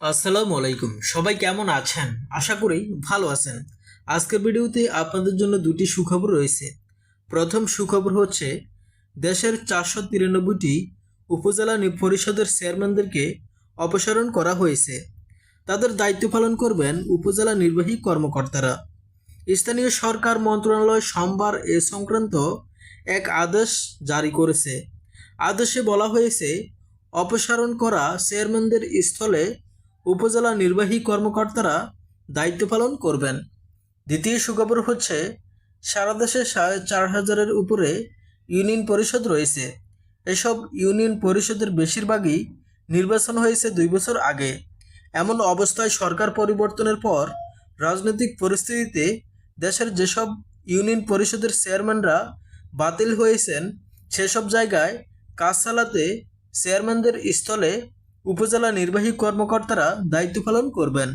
আসসালামু আলাইকুম। সবাই কেমন আছেন? আশা করি ভালো আছেন। আজকের ভিডিওতে আপনাদের জন্য দুটি সুখবর রয়েছে। প্রথম সুখবর হচ্ছে, দেশের চারশো তিরানব্বইটি উপজেলা পরিষদের চেয়ারম্যানদেরকে অপসারণ করা হয়েছে। তাদের দায়িত্ব পালন করবেন উপজেলা নির্বাহী কর্মকর্তারা। স্থানীয় সরকার মন্ত্রণালয় সোমবার এ সংক্রান্ত এক আদেশ জারি করেছে। আদেশে বলা হয়েছে, অপসারণ করা চেয়ারম্যানদের স্থলে উপজেলা নির্বাহী কর্মকর্তারা দায়িত্ব পালন করবেন। দ্বিতীয় সুখবর হচ্ছে, সারা দেশে সাড়ে চার হাজারের উপরে ইউনিয়ন পরিষদ রয়েছে। এসব ইউনিয়ন পরিষদের বেশিরভাগই নির্বাচন হয়েছে দুই বছর আগে। এমন অবস্থায় সরকার পরিবর্তনের পর রাজনৈতিক পরিস্থিতিতে দেশের যেসব ইউনিয়ন পরিষদের চেয়ারম্যানরা বাতিল হয়েছেন, সেসব জায়গায় কাজ চালাতে চেয়ারম্যানদের স্থলে উপজেলা নির্বাহী কর্মকর্তারা দায়িত্ব পালন করবেন।